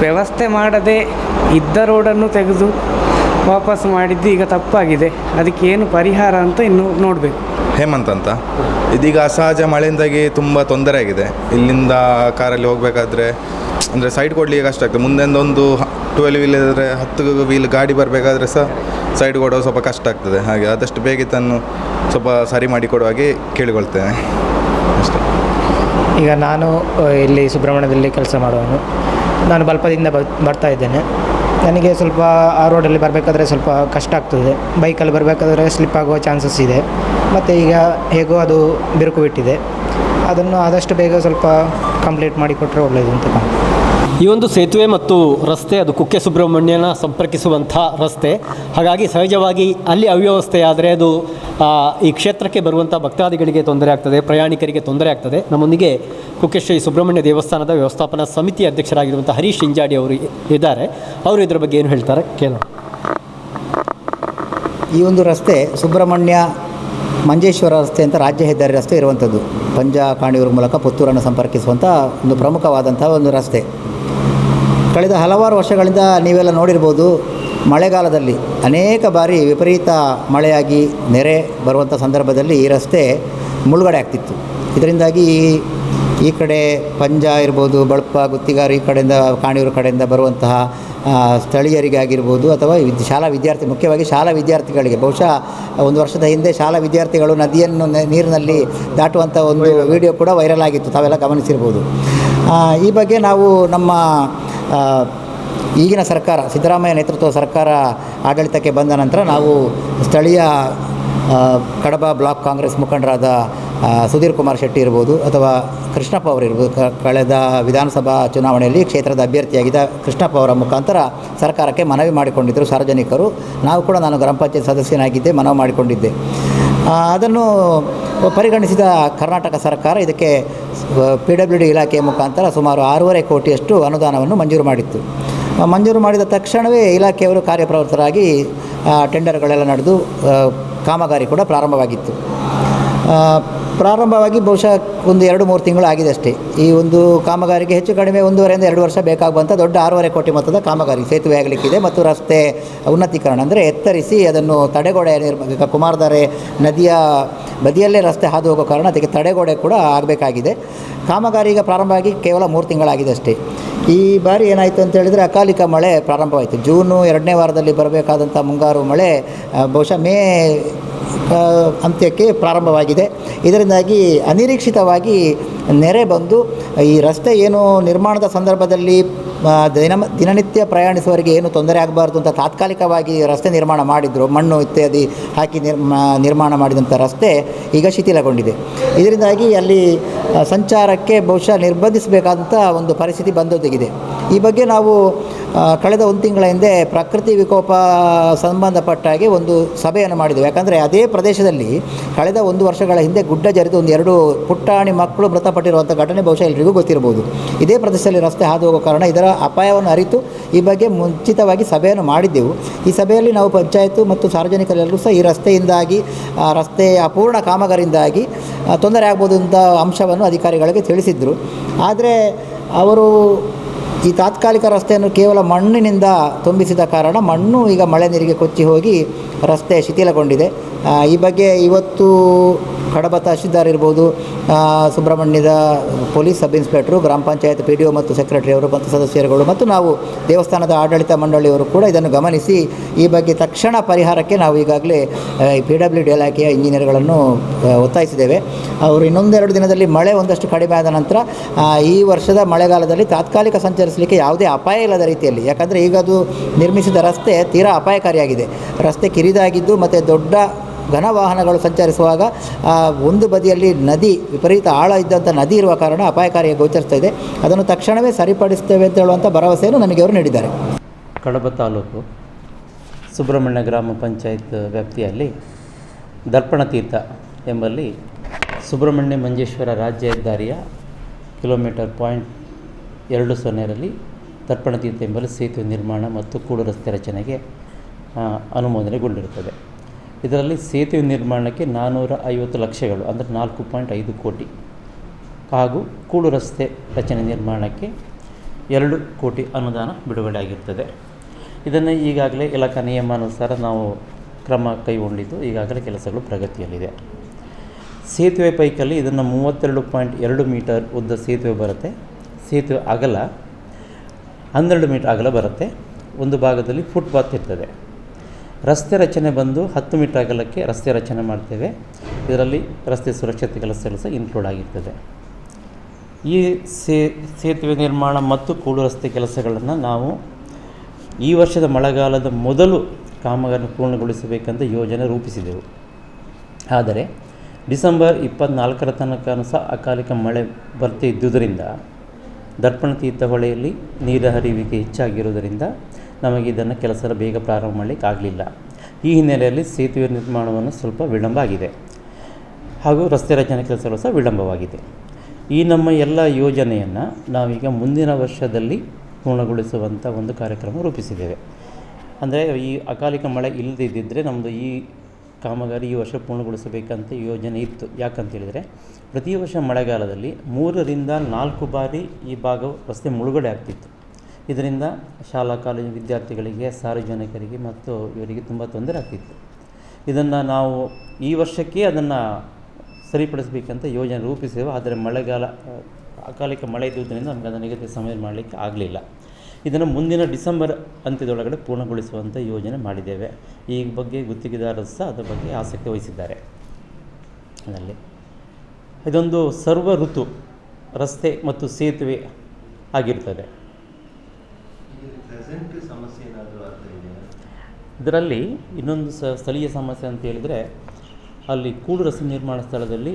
ವ್ಯವಸ್ಥೆ ಮಾಡದೆ ಇದ್ದ ರೋಡನ್ನು ತೆಗೆದು ವಾಪಸ್ ಮಾಡಿದ್ದು ಈಗ ತಪ್ಪಾಗಿದೆ. ಅದಕ್ಕೆ ಏನು ಪರಿಹಾರ ಅಂತ ಇನ್ನು ನೋಡಬೇಕು. ಹೇಮಂತ್ ಅಂತ. ಇದೀಗ ಅಸಹಜ ಮಳೆಯಿಂದಾಗಿ ತುಂಬ ತೊಂದರೆ ಆಗಿದೆ. ಇಲ್ಲಿಂದ ಕಾರಲ್ಲಿ ಹೋಗಬೇಕಾದ್ರೆ, ಅಂದರೆ ಸೈಡ್ ಕೊಡಲಿಕ್ಕೆ ಕಷ್ಟ ಆಗ್ತದೆ. ಮುಂದೆ ಒಂದು ಟ್ವೆಲ್ ವೀಲ್ ಇದ್ದರೆ ಹತ್ತು ವೀಲ್ ಗಾಡಿ ಬರಬೇಕಾದ್ರೆ ಸಹ ಸೈಡ್ ಕೊಡೋದು ಸ್ವಲ್ಪ ಕಷ್ಟ ಆಗ್ತದೆ. ಹಾಗೆ ಆದಷ್ಟು ಬೇಗ ತನ್ನು ಸ್ವಲ್ಪ ಸರಿ ಮಾಡಿ ಕೊಡುವ ಹಾಗೆ ಕೇಳಿಕೊಳ್ತೇನೆ. ಅಷ್ಟೆ. ಈಗ ನಾನು ಇಲ್ಲಿ ಸುಬ್ರಹ್ಮಣ್ಯದಲ್ಲಿ ಕೆಲಸ ಮಾಡುವನು ನಾನು ಬಲ್ಪದಿಂದ ಬರ್ತಾ ಇದ್ದೇನೆ. ನನಗೆ ಸ್ವಲ್ಪ ಆ ರೋಡಲ್ಲಿ ಬರಬೇಕಾದ್ರೆ ಸ್ವಲ್ಪ ಕಷ್ಟ ಆಗ್ತದೆ. ಬೈಕಲ್ಲಿ ಬರಬೇಕಾದ್ರೆ ಸ್ಲಿಪ್ ಆಗುವ ಚಾನ್ಸಸ್ ಇದೆ. ಮತ್ತು ಈಗ ಹೇಗೋ ಅದು ಬಿರುಕು ಬಿಟ್ಟಿದೆ. ಅದನ್ನು ಆದಷ್ಟು ಬೇಗ ಸ್ವಲ್ಪ ಕಂಪ್ಲೀಟ್ ಮಾಡಿಕೊಟ್ರೆ ಒಳ್ಳೆಯದು ಅಂತ. ಈ ಒಂದು ಸೇತುವೆ ಮತ್ತು ರಸ್ತೆ, ಅದು ಕುಕ್ಕೆ ಸುಬ್ರಹ್ಮಣ್ಯನ ಸಂಪರ್ಕಿಸುವಂಥ ರಸ್ತೆ. ಹಾಗಾಗಿ ಸಹಜವಾಗಿ ಅಲ್ಲಿ ಅವ್ಯವಸ್ಥೆ ಆದರೆ ಅದು ಈ ಕ್ಷೇತ್ರಕ್ಕೆ ಬರುವಂಥ ಭಕ್ತಾದಿಗಳಿಗೆ ತೊಂದರೆ ಆಗ್ತದೆ, ಪ್ರಯಾಣಿಕರಿಗೆ ತೊಂದರೆ ಆಗ್ತದೆ. ನಮ್ಮೊಂದಿಗೆ ಕುಕ್ಕೆ ಶ್ರೀ ಸುಬ್ರಹ್ಮಣ್ಯ ದೇವಸ್ಥಾನದ ವ್ಯವಸ್ಥಾಪನಾ ಸಮಿತಿ ಅಧ್ಯಕ್ಷರಾಗಿರುವಂಥ ಹರೀಶ್ ಇಂಜಾಡಿ ಅವರು ಇದ್ದಾರೆ. ಅವರು ಇದರ ಬಗ್ಗೆ ಏನು ಹೇಳ್ತಾರೆ? ಕೇಳೋಣ. ಈ ಒಂದು ರಸ್ತೆ ಸುಬ್ರಹ್ಮಣ್ಯ ಮಂಜೇಶ್ವರ ರಸ್ತೆ ಅಂತ ರಾಜ್ಯ ಹೆದ್ದಾರಿ ರಸ್ತೆ ಇರುವಂಥದ್ದು. ಪಂಜಾ ಕಾಣಿಯೂರು ಮೂಲಕ ಪುತ್ತೂರನ್ನು ಸಂಪರ್ಕಿಸುವಂಥ ಒಂದು ಪ್ರಮುಖವಾದಂಥ ಒಂದು ರಸ್ತೆ. ಕಳೆದ ಹಲವಾರು ವರ್ಷಗಳಿಂದ ನೀವೆಲ್ಲ ನೋಡಿರ್ಬೋದು ಮಳೆಗಾಲದಲ್ಲಿ ಅನೇಕ ಬಾರಿ ವಿಪರೀತ ಮಳೆಯಾಗಿ ನೆರೆ ಬರುವಂಥ ಸಂದರ್ಭದಲ್ಲಿ ಈ ರಸ್ತೆ ಮುಳುಗಡೆ ಆಗ್ತಿತ್ತು. ಇದರಿಂದಾಗಿ ಈ- ಕಡೆ ಪಂಜ ಇರ್ಬೋದು ಬಳಪ ಗುತ್ತಿಗಾರ ಈ ಕಡೆಯಿಂದ ಕಾಣಿಯೂರು ಕಡೆಯಿಂದ ಬರುವಂತಹ ಸ್ಥಳೀಯರಿಗೆ ಆಗಿರ್ಬೋದು ಅಥವಾ ಶಾಲಾ ವಿದ್ಯಾರ್ಥಿ ಮುಖ್ಯವಾಗಿ ಶಾಲಾ ವಿದ್ಯಾರ್ಥಿಗಳಿಗೆ. ಬಹುಶಃ ಒಂದು ವರ್ಷದ ಹಿಂದೆ ಶಾಲಾ ವಿದ್ಯಾರ್ಥಿಗಳು ನದಿಯನ್ನು ನೀರಿನಲ್ಲಿ ದಾಟುವಂಥ ಒಂದು ವಿಡಿಯೋ ಕೂಡ ವೈರಲ್ ಆಗಿತ್ತು. ತಾವೆಲ್ಲ ಗಮನಿಸಿರ್ಬೋದು. ಈ ಬಗ್ಗೆ ನಾವು ನಮ್ಮ ಈಗಿನ ಸರ್ಕಾರ, ಸಿದ್ದರಾಮಯ್ಯ ನೇತೃತ್ವದ ಸರ್ಕಾರ ಆಡಳಿತಕ್ಕೆ ಬಂದ ನಂತರ ನಾವು ಸ್ಥಳೀಯ ಕಡಬ ಬ್ಲಾಕ್ ಕಾಂಗ್ರೆಸ್ ಮುಖಂಡರಾದ ಸುಧೀರ್ ಕುಮಾರ್ ಶೆಟ್ಟಿ ಇರ್ಬೋದು ಅಥವಾ ಕೃಷ್ಣಪ್ಪ ಅವರು ಇರ್ಬೋದು. ಕ- ಕಳೆದ ವಿಧಾನಸಭಾ ಚುನಾವಣೆಯಲ್ಲಿ ಕ್ಷೇತ್ರದ ಅಭ್ಯರ್ಥಿಯಾಗಿದ್ದ ಕೃಷ್ಣಪ್ಪ ಅವರ ಮುಖಾಂತರ ಸರ್ಕಾರಕ್ಕೆ ಮನವಿ ಮಾಡಿಕೊಂಡಿದ್ದರು ಸಾರ್ವಜನಿಕರು. ನಾವು ಕೂಡ ನಾನು ಗ್ರಾಮ ಪಂಚಾಯತ್ ಸದಸ್ಯನಾಗಿದ್ದೆ, ಮನವಿ ಮಾಡಿಕೊಂಡಿದ್ದೆ. ಅದನ್ನು ಪರಿಗಣಿಸಿದ ಕರ್ನಾಟಕ ಸರ್ಕಾರ ಇದಕ್ಕೆ ಪಿ ಡಬ್ಲ್ಯೂ ಡಿ ಇಲಾಖೆಯ ಮುಖಾಂತರ ಸುಮಾರು ಆರೂವರೆ ಕೋಟಿಯಷ್ಟು ಅನುದಾನವನ್ನು ಮಂಜೂರು ಮಾಡಿತ್ತು. ಮಂಜೂರು ಮಾಡಿದ ತಕ್ಷಣವೇ ಇಲಾಖೆಯವರು ಕಾರ್ಯಪ್ರವೃತ್ತರಾಗಿ ಟೆಂಡರ್ಗಳೆಲ್ಲ ನಡೆದು ಕಾಮಗಾರಿ ಕೂಡ ಪ್ರಾರಂಭವಾಗಿತ್ತು. ಪ್ರಾರಂಭವಾಗಿ ಬಹುಶಃ ಒಂದು ಎರಡು ಮೂರು ತಿಂಗಳು ಆಗಿದೆ ಅಷ್ಟೇ ಈ ಒಂದು ಕಾಮಗಾರಿಗೆ ಹೆಚ್ಚು ಕಡಿಮೆ ಒಂದೂವರೆಯಿಂದ ಎರಡು ವರ್ಷ ಬೇಕಾಗುವಂಥ ದೊಡ್ಡ ಆರೂವರೆ ಕೋಟಿ ಮೊತ್ತದ ಕಾಮಗಾರಿ ಸೇತುವೆ ಆಗಲಿಕ್ಕಿದೆ ಮತ್ತು ರಸ್ತೆ ಉನ್ನತೀಕರಣ ಅಂದರೆ ಎತ್ತರಿಸಿ ಅದನ್ನು ತಡೆಗೋಡೆ ನಿರ್ಮ ಕುಮಾರಧಾರೆ ನದಿಯ ಬದಿಯಲ್ಲೇ ರಸ್ತೆ ಹಾದು ಹೋಗೋ ಕಾರಣ ಅದಕ್ಕೆ ತಡೆಗೋಡೆ ಕೂಡ ಆಗಬೇಕಾಗಿದೆ. ಕಾಮಗಾರಿ ಈಗ ಪ್ರಾರಂಭ ಆಗಿ ಕೇವಲ ಮೂರು ತಿಂಗಳಾಗಿದೆ ಅಷ್ಟೇ. ಈ ಬಾರಿ ಏನಾಯಿತು ಅಂತ ಹೇಳಿದರೆ ಅಕಾಲಿಕ ಮಳೆ ಪ್ರಾರಂಭವಾಯಿತು. ಜೂನು ಎರಡನೇ ವಾರದಲ್ಲಿ ಬರಬೇಕಾದಂಥ ಮುಂಗಾರು ಮಳೆ ಬಹುಶಃ ಮೇ ಅಂತ್ಯಕ್ಕೆ ಪ್ರಾರಂಭವಾಗಿದೆ. ಇದರಿಂದಾಗಿ ಅನಿರೀಕ್ಷಿತವಾಗಿ ನೆರೆ ಬಂದು ಈ ರಸ್ತೆ ಏನು ನಿರ್ಮಾಣದ ಸಂದರ್ಭದಲ್ಲಿ ದಿನ ದಿನನಿತ್ಯ ಪ್ರಯಾಣಿಸುವವರಿಗೆ ಏನು ತೊಂದರೆ ಆಗಬಾರ್ದು ಅಂತ ತಾತ್ಕಾಲಿಕವಾಗಿ ರಸ್ತೆ ನಿರ್ಮಾಣ ಮಾಡಿದರು. ಮಣ್ಣು ಇತ್ಯಾದಿ ಹಾಕಿ ನಿರ್ಮಾ ನಿರ್ಮಾಣ ಮಾಡಿದಂಥ ರಸ್ತೆ ಈಗ ಶಿಥಿಲಗೊಂಡಿದೆ. ಇದರಿಂದಾಗಿ ಅಲ್ಲಿ ಸಂಚಾರಕ್ಕೆ ಬಹುಶಃ ನಿರ್ಬಂಧಿಸಬೇಕಾದಂಥ ಒಂದು ಪರಿಸ್ಥಿತಿ ಬಂದೊದಗಿದೆ. ಈ ಬಗ್ಗೆ ನಾವು ಕಳೆದ ಒಂದು ತಿಂಗಳ ಹಿಂದೆ ಪ್ರಕೃತಿ ವಿಕೋಪ ಸಂಬಂಧಪಟ್ಟಾಗಿ ಒಂದು ಸಭೆಯನ್ನು ಮಾಡಿದ್ದೆವು ಯಾಕಂದರೆ ಅದೇ ಪ್ರದೇಶದಲ್ಲಿ ಕಳೆದ ಒಂದು ವರ್ಷಗಳ ಹಿಂದೆ ಗುಡ್ಡ ಜರಿದು ಒಂದು ಎರಡು ಪುಟ್ಟಾಣಿ ಮಕ್ಕಳು ಮೃತಪಟ್ಟಿರುವಂಥ ಘಟನೆ ಬಹುಶಃ ಎಲ್ರಿಗೂ ಗೊತ್ತಿರಬಹುದು. ಇದೇ ಪ್ರದೇಶದಲ್ಲಿ ರಸ್ತೆ ಹಾದು ಹೋಗೋ ಕಾರಣ ಇದರ ಅಪಾಯವನ್ನು ಅರಿತು ಈ ಬಗ್ಗೆ ಮುಂಚಿತವಾಗಿ ಸಭೆಯನ್ನು ಮಾಡಿದ್ದೆವು. ಈ ಸಭೆಯಲ್ಲಿ ನಾವು ಪಂಚಾಯತ್ ಮತ್ತು ಸಾರ್ವಜನಿಕರೆಲ್ಲರೂ ಸಹ ಈ ರಸ್ತೆಯಿಂದಾಗಿ ಆ, ರಸ್ತೆ ಅಪೂರ್ಣ ಕಾಮಗಾರಿಯಿಂದಾಗಿ ತೊಂದರೆ ಆಗ್ಬೋದು ಅಂತ ಅಂಶವನ್ನು ಅಧಿಕಾರಿಗಳಿಗೆ ತಿಳಿಸಿದರು. ಆದರೆ ಅವರು ಈ ತಾತ್ಕಾಲಿಕ ರಸ್ತೆಯನ್ನು ಕೇವಲ ಮಣ್ಣಿನಿಂದ ತುಂಬಿಸಿದ ಕಾರಣ ಮಣ್ಣು ಈಗ ಮಳೆ ನೀರಿಗೆ ಕೊಚ್ಚಿ ಹೋಗಿ ರಸ್ತೆ ಶಿಥಿಲಗೊಂಡಿದೆ. ಈ ಬಗ್ಗೆ ಇವತ್ತು ಕಡಬ ತಹಶೀಲ್ದಾರ್ ಇರ್ಬೋದು ಸುಬ್ರಹ್ಮಣ್ಯದ ಪೊಲೀಸ್ ಸಬ್ ಇನ್ಸ್ಪೆಕ್ಟ್ರು, ಗ್ರಾಮ ಪಂಚಾಯತ್ ಪಿ ಡಿ ಒ ಮತ್ತು ಸೆಕ್ರೆಟರಿಯವರು ಮತ್ತು ಸದಸ್ಯರುಗಳು ಮತ್ತು ನಾವು ದೇವಸ್ಥಾನದ ಆಡಳಿತ ಮಂಡಳಿಯವರು ಕೂಡ ಇದನ್ನು ಗಮನಿಸಿ ಈ ಬಗ್ಗೆ ತಕ್ಷಣ ಪರಿಹಾರಕ್ಕೆ ನಾವು ಈಗಾಗಲೇ ಪಿ ಡಬ್ಲ್ಯೂ ಡಿ ಇಲಾಖೆಯ ಇಂಜಿನಿಯರ್ಗಳನ್ನು ಒತ್ತಾಯಿಸಿದ್ದೇವೆ. ಅವರು ಇನ್ನೊಂದೆರಡು ದಿನದಲ್ಲಿ ಮಳೆ ಒಂದಷ್ಟು ಕಡಿಮೆ ಆದ ನಂತರ ಈ ವರ್ಷದ ಮಳೆಗಾಲದಲ್ಲಿ ತಾತ್ಕಾಲಿಕ ಸಂಚರಿಸಲಿಕ್ಕೆ ಯಾವುದೇ ಅಪಾಯ ಇಲ್ಲದ ರೀತಿಯಲ್ಲಿ. ಯಾಕಂದರೆ ಈಗ ಅದು ನಿರ್ಮಿಸಿದ ರಸ್ತೆ ತೀರಾ ಅಪಾಯಕಾರಿಯಾಗಿದೆ. ರಸ್ತೆ ಕಿರಿದಾಗಿದ್ದು ಮತ್ತು ದೊಡ್ಡ ಘನ ವಾಹನಗಳು ಸಂಚರಿಸುವಾಗ ಒಂದು ಬದಿಯಲ್ಲಿ ನದಿ, ವಿಪರೀತ ಆಳ ಇದ್ದಂಥ ನದಿ ಇರುವ ಕಾರಣ ಅಪಾಯಕಾರಿಯಾಗಿ ಗೋಚರಿಸ್ತಾ ಇದೆ. ಅದನ್ನು ತಕ್ಷಣವೇ ಸರಿಪಡಿಸ್ತೇವೆ ಅಂತ ಹೇಳುವಂಥ ಭರವಸೆಯನ್ನು ನನಗೆ ಅವರು ನೀಡಿದ್ದಾರೆ. ಕಡಬ ತಾಲೂಕು, ಸುಬ್ರಹ್ಮಣ್ಯ ಗ್ರಾಮ ಪಂಚಾಯತ್ ವ್ಯಾಪ್ತಿಯಲ್ಲಿ ದರ್ಪಣ ತೀರ್ಥ ಎಂಬಲ್ಲಿ ಸುಬ್ರಹ್ಮಣ್ಯ ಮಂಜೇಶ್ವರ ರಾಜ್ಯ ಹೆದ್ದಾರಿಯ ಕಿಲೋಮೀಟರ್ ಪಾಯಿಂಟ್ ಎರಡು ಸೊನ್ನೆರಲ್ಲಿ ತರ್ಪಣ ತೀರ್ಥ ಎಂಬಲ್ಲಿ ಸೇತುವೆ ನಿರ್ಮಾಣ ಮತ್ತು ಕೂಡು ರಸ್ತೆ ರಚನೆಗೆ ಅನುಮೋದನೆಗೊಂಡಿರುತ್ತದೆ. ಇದರಲ್ಲಿ ಸೇತುವೆ ನಿರ್ಮಾಣಕ್ಕೆ ನಾನ್ನೂರ ಐವತ್ತು ಲಕ್ಷಗಳು, ಅಂದರೆ ನಾಲ್ಕು ಪಾಯಿಂಟ್ ಐದು ಕೋಟಿ. ಹಾಗೂ ಕೂಡು ರಸ್ತೆ ರಚನೆ ನಿರ್ಮಾಣಕ್ಕೆ ಎರಡು ಕೋಟಿ ಅನುದಾನ ಬಿಡುಗಡೆ ಆಗಿರ್ತದೆ ಇದನ್ನು ಈಗಾಗಲೇ ಇಲಾಖಾ ನಿಯಮಾನುಸಾರ ನಾವು ಕ್ರಮ ಕೈಗೊಂಡಿದ್ದು, ಈಗಾಗಲೇ ಕೆಲಸಗಳು ಪ್ರಗತಿಯಲ್ಲಿದೆ. ಸೇತುವೆ ಪೈಕಲ್ಲಿ ಇದನ್ನು ಮೂವತ್ತೆರಡು ಪಾಯಿಂಟ್ ಎರಡು ಮೀಟರ್ ಉದ್ದ ಸೇತುವೆ ಬರುತ್ತೆ. ಸೇತುವೆ ಅಗಲ ಹನ್ನೆರಡು ಮೀಟರ್ ಅಗಲ ಬರುತ್ತೆ. ಒಂದು ಭಾಗದಲ್ಲಿ ಫುಟ್ಪಾತ್ ಇರ್ತದೆ. ರಸ್ತೆ ರಚನೆ ಬಂದು ಹತ್ತು ಮೀಟರ್ ಅಗಲಕ್ಕೆ ರಸ್ತೆ ರಚನೆ ಮಾಡ್ತೇವೆ. ಇದರಲ್ಲಿ ರಸ್ತೆ ಸುರಕ್ಷತೆ ಕೆಲಸಗಳು ಸಹ ಇನ್ಕ್ಲೂಡ್ ಆಗಿರ್ತದೆ. ಈ ಸೇತುವೆ ನಿರ್ಮಾಣ ಮತ್ತು ಕೂಡು ರಸ್ತೆ ಕೆಲಸಗಳನ್ನು ನಾವು ಈ ವರ್ಷದ ಮಳೆಗಾಲದ ಮೊದಲು ಕಾಮಗಾರಿ ಪೂರ್ಣಗೊಳಿಸಬೇಕಂತ ಯೋಜನೆ ರೂಪಿಸಿದೆವು. ಆದರೆ ಡಿಸೆಂಬರ್ ಇಪ್ಪತ್ನಾಲ್ಕರ ತನಕ ಸಹ ಅಕಾಲಿಕ ಮಳೆ ಬರ್ತಾ ದರ್ಪಣ ತೀರ್ಥ ಹೊಳೆಯಲ್ಲಿ ನೀರ ಹರಿವಿಕೆ ಹೆಚ್ಚಾಗಿರುವುದರಿಂದ ನಮಗೆ ಇದನ್ನು ಕೆಲಸ ಬೇಗ ಪ್ರಾರಂಭ ಮಾಡಲಿಕ್ಕಾಗಲಿಲ್ಲ ಈ ಹಿನ್ನೆಲೆಯಲ್ಲಿ ಸೇತುವೆ ನಿರ್ಮಾಣವನ್ನು ಸ್ವಲ್ಪ ವಿಳಂಬ ಆಗಿದೆ. ಹಾಗೂ ರಸ್ತೆ ರಚನೆ ಕೆಲಸಗಳು ಸಹ ವಿಳಂಬವಾಗಿದೆ. ಈ ನಮ್ಮ ಎಲ್ಲ ಯೋಜನೆಯನ್ನು ನಾವೀಗ ಮುಂದಿನ ವರ್ಷದಲ್ಲಿ ಪೂರ್ಣಗೊಳಿಸುವಂಥ ಒಂದು ಕಾರ್ಯಕ್ರಮ ರೂಪಿಸಿದ್ದೇವೆ. ಅಂದರೆ ಈ ಅಕಾಲಿಕ ಮಳೆ ಇಲ್ಲದಿದ್ದರೆ ನಮ್ಮದು ಈ ಕಾಮಗಾರಿ ಈ ವರ್ಷ ಪೂರ್ಣಗೊಳಿಸಬೇಕಂತ ಯೋಜನೆ ಇತ್ತು. ಯಾಕಂತೇಳಿದರೆ ಪ್ರತಿ ವರ್ಷ ಮಳೆಗಾಲದಲ್ಲಿ ಮೂರರಿಂದ ನಾಲ್ಕು ಬಾರಿ ಈ ಭಾಗವು ರಸ್ತೆ ಮುಳುಗಡೆ ಆಗ್ತಿತ್ತು. ಇದರಿಂದ ಶಾಲಾ, ಕಾಲೇಜು ವಿದ್ಯಾರ್ಥಿಗಳಿಗೆ, ಸಾರ್ವಜನಿಕರಿಗೆ ಮತ್ತು ಇವರಿಗೆ ತುಂಬ ತೊಂದರೆ ಆಗ್ತಿತ್ತು. ಇದನ್ನು ನಾವು ಈ ವರ್ಷಕ್ಕೆ ಅದನ್ನು ಸರಿಪಡಿಸಬೇಕಂತ ಯೋಜನೆ ರೂಪಿಸಿದೆವು. ಆದರೆ ಮಳೆಗಾಲ ಅಕಾಲಿಕ ಮಳೆ ಇದ್ದುದರಿಂದ ನಮಗೆ ಅದನ್ನು ನಿಗದಿತ ಸಮಯ ಮಾಡಲಿಕ್ಕೆ ಆಗಲಿಲ್ಲ. ಇದನ್ನು ಮುಂದಿನ ಡಿಸೆಂಬರ್ ಅಂತ್ಯದೊಳಗಡೆ ಪೂರ್ಣಗೊಳಿಸುವಂಥ ಯೋಜನೆ ಮಾಡಿದ್ದೇವೆ. ಈ ಬಗ್ಗೆ ಗುತ್ತಿಗೆದಾರರು ಸಹ ಅದರ ಬಗ್ಗೆ ಆಸಕ್ತಿ ವಹಿಸಿದ್ದಾರೆ. ಅದರಲ್ಲಿ ಇದೊಂದು ಸರ್ವ ಋತು ರಸ್ತೆ ಮತ್ತು ಸೇತುವೆ ಆಗಿರ್ತದೆ. ಇದರಲ್ಲಿ ಇನ್ನೊಂದು ಸ ಸ್ಥಳೀಯ ಸಮಸ್ಯೆ ಅಂತ ಹೇಳಿದರೆ ಅಲ್ಲಿ ಕೂಡು ರಸ್ತೆ ನಿರ್ಮಾಣ ಸ್ಥಳದಲ್ಲಿ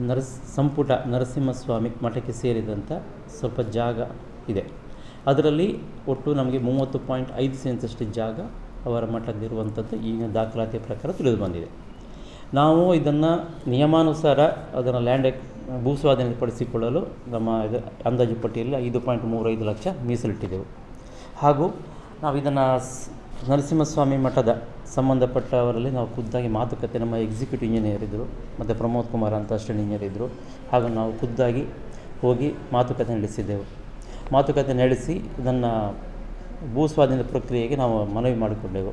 ನರಸ್ ಸಂಪುಟ ನರಸಿಂಹಸ್ವಾಮಿ ಮಠಕ್ಕೆ ಸೇರಿದಂಥ ಸ್ವಲ್ಪ ಜಾಗ ಇದೆ. ಅದರಲ್ಲಿ ಒಟ್ಟು ನಮಗೆ ಮೂವತ್ತು ಪಾಯಿಂಟ್ ಐದು ಸೆನ್ಸಷ್ಟು ಜಾಗ ಅವರ ಮಠದಲ್ಲಿರುವಂಥದ್ದು ಈಗಿನ ದಾಖಲಾತಿಯ ಪ್ರಕಾರ ತಿಳಿದು ಬಂದಿದೆ. ನಾವು ಇದನ್ನು ನಿಯಮಾನುಸಾರ ಅದನ್ನು ಲ್ಯಾಂಡ್ ಎಕ್ ಭೂ ಸ್ವಾಧೀನಪಡಿಸಿಕೊಳ್ಳಲು ನಮ್ಮ ಇದು ಅಂದಾಜು ಪಟ್ಟಿಯಲ್ಲಿ ಐದು ಪಾಯಿಂಟ್ ಮೂರೈದು ಲಕ್ಷ ಮೀಸಲಿಟ್ಟಿದ್ದೆವು. ಹಾಗೂ ನಾವು ಇದನ್ನು ನರಸಿಂಹಸ್ವಾಮಿ ಮಠದ ಸಂಬಂಧಪಟ್ಟವರಲ್ಲಿ ನಾವು ಖುದ್ದಾಗಿ ಮಾತುಕತೆ, ನಮ್ಮ ಎಕ್ಸಿಕ್ಯೂಟಿವ್ ಇಂಜಿನಿಯರ್ ಇದ್ದರು, ಮತ್ತು ಪ್ರಮೋದ್ ಕುಮಾರ್ ಅಂತ ಅಸಿಸ್ಟೆಂಟ್ ಇಂಜಿನಿಯರ್ ಇದ್ದರು, ಹಾಗೂ ನಾವು ಖುದ್ದಾಗಿ ಹೋಗಿ ಮಾತುಕತೆ ನಡೆಸಿದ್ದೆವು. ಮಾತುಕತೆ ನಡೆಸಿ ಇದನ್ನು ಭೂ ಸ್ವಾಧೀನ ಪ್ರಕ್ರಿಯೆಗೆ ನಾವು ಮನವಿ ಮಾಡಿಕೊಂಡೆವು.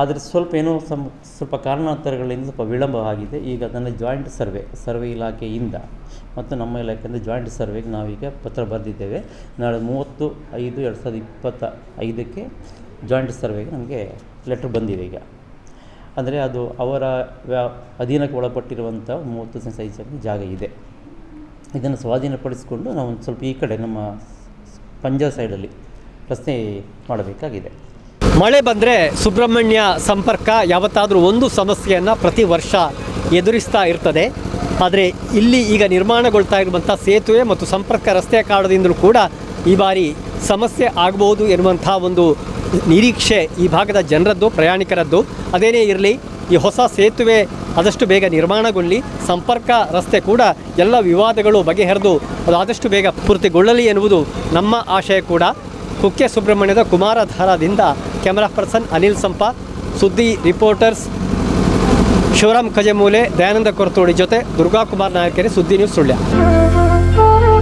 ಆದರೆ ಸ್ವಲ್ಪ ಏನೋ ಸಮ್ ಸ್ವಲ್ಪ ಕಾರಣಾಂತರಗಳಿಂದ ಸ್ವಲ್ಪ ವಿಳಂಬವಾಗಿದೆ ಈಗ ಅದನ್ನು ಜಾಯಿಂಟ್ ಸರ್ವೆ ಸರ್ವೆ ಇಲಾಖೆಯಿಂದ ಮತ್ತು ನಮ್ಮ ಇಲಾಖೆಯಿಂದ ಜಾಯಿಂಟ್ ಸರ್ವೆಗೆ ನಾವೀಗ ಪತ್ರ ಬರೆದಿದ್ದೇವೆ. ನಾಳೆ ಮೂವತ್ತು ಐದು ಎರಡು ಸಾವಿರದ ಇಪ್ಪತ್ತ ಐದಕ್ಕೆ ಜಾಯಿಂಟ್ ಸರ್ವೆಗೆ ನಮಗೆ ಲೆಟ್ರ್ ಬಂದಿದೆ ಈಗ. ಅಂದರೆ ಅದು ಅವರ ವ್ಯಾ, ಅಧೀನಕ್ಕೆ ಒಳಪಟ್ಟಿರುವಂಥ ಮೂವತ್ತು ಸೈಜ್ ಜಾಗ ಇದೆ. ಇದನ್ನು ಸ್ವಾಧೀನಪಡಿಸಿಕೊಂಡು ನಾವು ಒಂದು ಸ್ವಲ್ಪ ಈ ಕಡೆ ನಮ್ಮ ಪಂಜಾಬ್ ಸೈಡಲ್ಲಿ ಪ್ರಶ್ನೆ ಮಾಡಬೇಕಾಗಿದೆ. ಮಳೆ ಬಂದರೆ ಸುಬ್ರಹ್ಮಣ್ಯ ಸಂಪರ್ಕ ಯಾವತ್ತಾದರೂ ಒಂದು ಸಮಸ್ಯೆಯನ್ನು ಪ್ರತಿ ವರ್ಷ ಎದುರಿಸ್ತಾ ಇರ್ತದೆ. ಆದರೆ ಇಲ್ಲಿ ಈಗ ನಿರ್ಮಾಣಗೊಳ್ತಾ ಇರುವಂಥ ಸೇತುವೆ ಮತ್ತು ಸಂಪರ್ಕ ರಸ್ತೆಯ ಕಾರಣದಿಂದಲೂ ಕೂಡ ಈ ಬಾರಿ ಸಮಸ್ಯೆ ಆಗಬಹುದು ಎನ್ನುವಂಥ ಒಂದು ನಿರೀಕ್ಷೆ ಈ ಭಾಗದ ಜನರದ್ದು, ಪ್ರಯಾಣಿಕರದ್ದು. ಅದೇನೇ ಇರಲಿ, ಈ ಹೊಸ ಸೇತುವೆ ಆದಷ್ಟು ಬೇಗ ನಿರ್ಮಾಣಗೊಳ್ಳಿ, ಸಂಪರ್ಕ ರಸ್ತೆ ಕೂಡ ಎಲ್ಲ ವಿವಾದಗಳು ಬಗೆಹರಿದು ಅದು ಆದಷ್ಟು ಬೇಗ ಪೂರ್ತಿಗೊಳ್ಳಲಿ ಎನ್ನುವುದು ನಮ್ಮ ಆಶಯ ಕೂಡ. ಕುಕ್ಕೆ ಸುಬ್ರಹ್ಮಣ್ಯದ ಕುಮಾರಧಾರದಿಂದ ಕ್ಯಾಮರಾ ಪರ್ಸನ್ ಅನಿಲ್ ಸಂಪ, ಸುದ್ದಿ ರಿಪೋರ್ಟರ್ಸ್ ಶಿವರಾಮ್ ಕಜಮೂಲೆ, ದಯಾನಂದ ಕೊರತೋಡಿ ಜೊತೆ ದುರ್ಗಾ ಕುಮಾರ್ ನಾಯಕರಿ ಸುದ್ದಿ ನ್ಯೂಸ್ ಸುಳ್ಯ.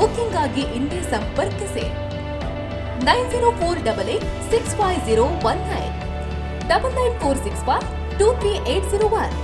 Booking ಆಗಿ ಇಂದೇ ಸಂಪರ್ಕಿಸಿ. Nine zero four double eight six five zero one nine. Double nine four six five two three eight zero one.